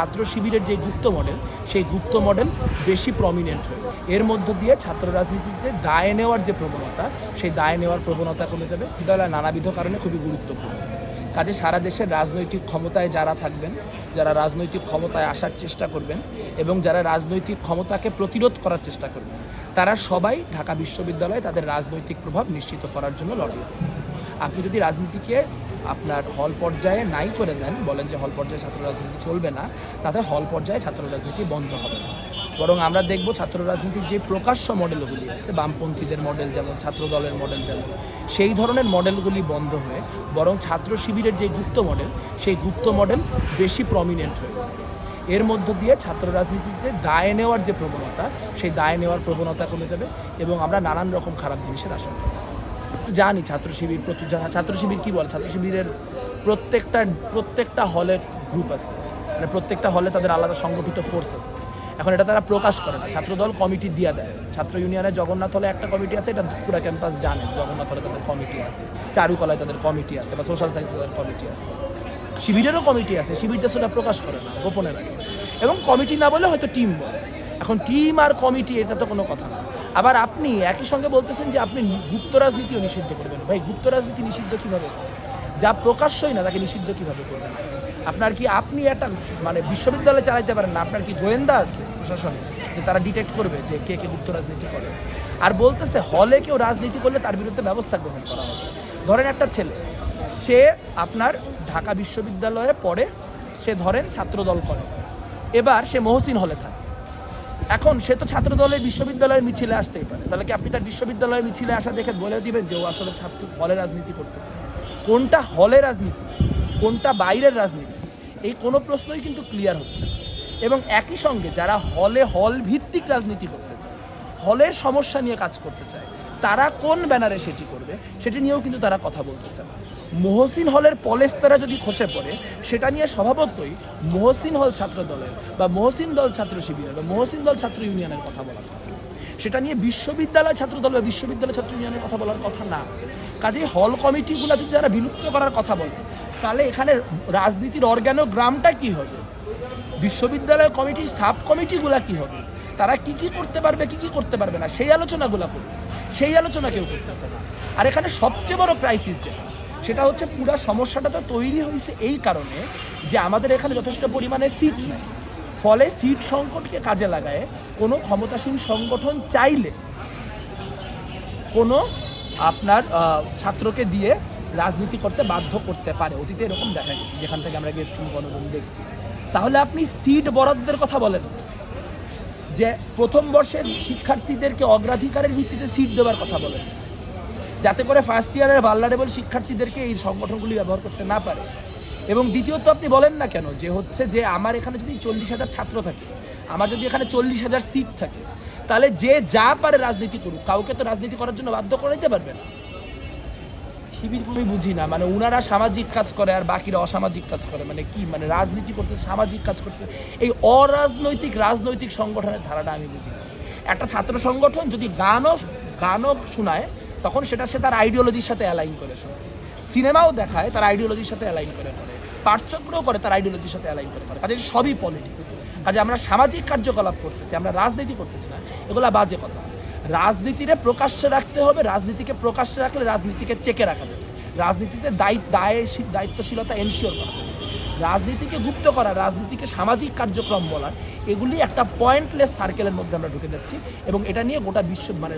ছাত্র শিবিরের যে গুপ্ত মডেল, সেই গুপ্ত মডেল বেশি প্রমিনেন্ট হয়ে এর মধ্য দিয়ে ছাত্র রাজনীতিতে দায় নেওয়ার যে প্রবণতা, সেই দায় নেওয়ার প্রবণতা কমে যাবে। বিদ্যালয় নানাবিধ কারণে খুবই গুরুত্বপূর্ণ। কাজে সারা দেশের রাজনৈতিক ক্ষমতায় যারা থাকবেন, যারা রাজনৈতিক ক্ষমতায় আসার চেষ্টা করবেন এবং যারা রাজনৈতিক ক্ষমতাকে প্রতিরোধ করার চেষ্টা করবেন, তারা সবাই ঢাকা বিশ্ববিদ্যালয়ে তাদের রাজনৈতিক প্রভাব নিশ্চিত করার জন্য লড়াই আপনি যদি রাজনীতিকে আপনার হল পর্যায়ে নাই করে দেন, বলেন যে হল পর্যায়ে ছাত্র রাজনীতি চলবে না, তাতে হল পর্যায়ে ছাত্র রাজনীতি বন্ধ হবে না বরং আমরা দেখব ছাত্র রাজনীতির যে প্রকাশ্য মডেলগুলি আছে, বামপন্থীদের মডেল যেমন, ছাত্র দলের মডেল যেমন, সেই ধরনের মডেলগুলি বন্ধ হয়ে বরং ছাত্র শিবিরের যে গুপ্ত মডেল, সেই গুপ্ত মডেল বেশি প্রমিনেন্ট হয়ে। এর মধ্য দিয়ে ছাত্র রাজনীতিতে দায় নেওয়ার যে প্রবণতা, সেই দায় নেওয়ার প্রবণতা কমে যাবে এবং আমরা নানান রকম খারাপ জিনিসের আশঙ্কা। জানি ছাত্র শিবির ছাত্র শিবির কী বলে? ছাত্র শিবিরের প্রত্যেকটা প্রত্যেকটা হলে গ্রুপ আছে। মানে প্রত্যেকটা হলে তাদের আলাদা সংগঠিত ফোর্স আছে। এখন এটা তারা প্রকাশ করে না। ছাত্রদল কমিটি দিয়ে দেয়। ছাত্র ইউনিয়নের জগন্নাথ হলে একটা কমিটি আছে, এটা পুরো ক্যাম্পাস জানে জগন্নাথ হলে তাদের কমিটি আছে। চারুকলায় তাদের কমিটি আছে, বা সোশ্যাল সায়েন্সে তাদের কমিটি আছে। শিবিরেরও কমিটি আছে, শিবির ওটা প্রকাশ করে না গোপনে রাখে এবং কমিটি না বলে হয়তো টিম বলে। এখন টিম আর কমিটি এটা তো কোনো কথা না। আবার আপনি একই সঙ্গে বলতেছেন যে আপনি গুপ্ত রাজনীতিও নিষিদ্ধ করবেন। ভাই, গুপ্ত রাজনীতি নিষিদ্ধ কীভাবে? যা প্রকাশ্যই না, তাকে নিষিদ্ধ কীভাবে করবেন? আপনার কি আপনি একটা মানে বিশ্ববিদ্যালয় চালাইতে পারেন না? আপনার কি গোয়েন্দা আছে প্রশাসনে যে তারা ডিটেক্ট করবে যে কে কে গুপ্ত রাজনীতি করে? আর বলতেছে হলে কেউ রাজনীতি করলে তার বিরুদ্ধে ব্যবস্থা গ্রহণ করা হবে। ধরেন একটা ছেলে, সে আপনার ঢাকা বিশ্ববিদ্যালয়ে পড়ে, সে ধরেন ছাত্রদল করে। এবার সে মহসিন হলে থাকে। এখন সে তো ছাত্র দলের বিশ্ববিদ্যালয়ের মিছিলে আসতেই পারে। তাহলে কি আপনি তার বিশ্ববিদ্যালয়ের মিছিলে আসা দেখে বলে দিবেন যে ও আসলে ছাত্র হলে রাজনীতি করতেছে? কোনটা হলে রাজনীতি? কোনটা বাইরের রাজনীতি? এই কোনো প্রশ্নই কিন্তু ক্লিয়ার হচ্ছে। এবং একই সঙ্গে যারা হলে হল ভিত্তিক রাজনীতি করতে চায়, হলের সমস্যা নিয়ে কাজ করতে চায় তারা কোন ব্যানারে সেটি করবে, সেটি নিয়েও কিন্তু তারা কথা বলতেছে না। মহসিন হলের পলেস্তারা যদি খসে পড়ে, সেটা নিয়ে স্বভাবতই মহসিন হল ছাত্র দলের বা মহসিন দল ছাত্র শিবিরের বা মহসিন দল ছাত্র ইউনিয়নের কথা বলা সেটা নিয়ে বিশ্ববিদ্যালয় ছাত্র দল বা বিশ্ববিদ্যালয় ছাত্র ইউনিয়নের কথা বলার কথা না। কাজেই হল কমিটিগুলো যদি তারা বিলুপ্ত করার কথা বলে, তাহলে এখানে রাজনীতির অর্গ্যানোগ্রামটা কি হবে? বিশ্ববিদ্যালয় কমিটির সাব কমিটিগুলো কি হবে? তারা কি কি করতে পারবে, কি কি করতে পারবে না, সেই আলোচনাগুলো করবে। সেই আলোচনা কেউ করতেছে না। আর এখানে সবচেয়ে বড় ক্রাইসিস যেটা, সেটা হচ্ছে পুরো সমস্যাটা তো তৈরি হয়েছে এই কারণে যে আমাদের এখানে যথেষ্ট পরিমাণে সিট নেই। ফলে সিট সংকটকে কাজে লাগায় কোনো ক্ষমতাসীন সংগঠন চাইলে কোনো আপনার ছাত্রকে দিয়ে রাজনীতি করতে বাধ্য করতে পারে। অতীতে এরকম দেখা গেছে, যেখান থেকে আমরা গেস্ট গণরুম দেখছি। তাহলে আপনি সিট বরাদ্দের কথা বলেন। যে প্রথম বর্ষের শিক্ষার্থীদেরকে অগ্রাধিকারের ভিত্তিতে সিট দেওয়ার কথা বলেন। যাতে করে ফার্স্ট ইয়ারের ভাল্লারেবল শিক্ষার্থীদেরকে এই সংগঠনগুলি ব্যবহার করতে না পারে। এবং দ্বিতীয়ত আপনি বলেন না কেন যে হচ্ছে যে আমার এখানে যদি চল্লিশ হাজার ছাত্র থাকে, আমার যদি এখানে চল্লিশ হাজার সিট থাকে, তাহলে যে যা পারে রাজনীতি করুক, কাউকে তো রাজনীতি করার জন্য বাধ্য করে দিতে পারবে না। শিবির আমি বুঝি না। মানে ওনারা সামাজিক কাজ করে আর বাকিরা অসামাজিক কাজ করে। মানে কি? মানে রাজনীতি করছে, সামাজিক কাজ করছে। এই অরাজনৈতিক, রাজনৈতিক সংগঠনের ধারাটা আমি বুঝি না। একটা ছাত্র সংগঠন যদি গানও গানও শোনায়, তখন সেটা সে তার আইডিওলজির সাথে অ্যালাইন করে শোনে। সিনেমাও দেখায়, তার আইডিওলজির সাথে অ্যালাইন করে করে। পাঠচক্রও করে, তার আইডিওলজির সাথে অ্যালাইন করে করে। কাজে সবই পলিটিক্স কাজে আমরা সামাজিক কার্যকলাপ করতেছি, আমরা রাজনীতি করতেছি না। এগুলা বাজে কথা। রাজনীতিরে প্রকাশ্যে রাখতে হবে, রাজনীতিকে প্রকাশ্যে রাখলে রাজনীতিকে চেকে রাখা যাবে। রাজনীতিতে দায়িত্ব দায় দায়িত্বশীলতা এনশিওর করা যাবে। রাজনীতিকে গুপ্ত করা, রাজনীতিকে সামাজিক কার্যক্রম বলার এগুলি একটা পয়েন্টলেস সার্কেলের মধ্যে আমরা ঢুকে যাচ্ছি এবং এটা নিয়ে গোটা বিশ্ব মানে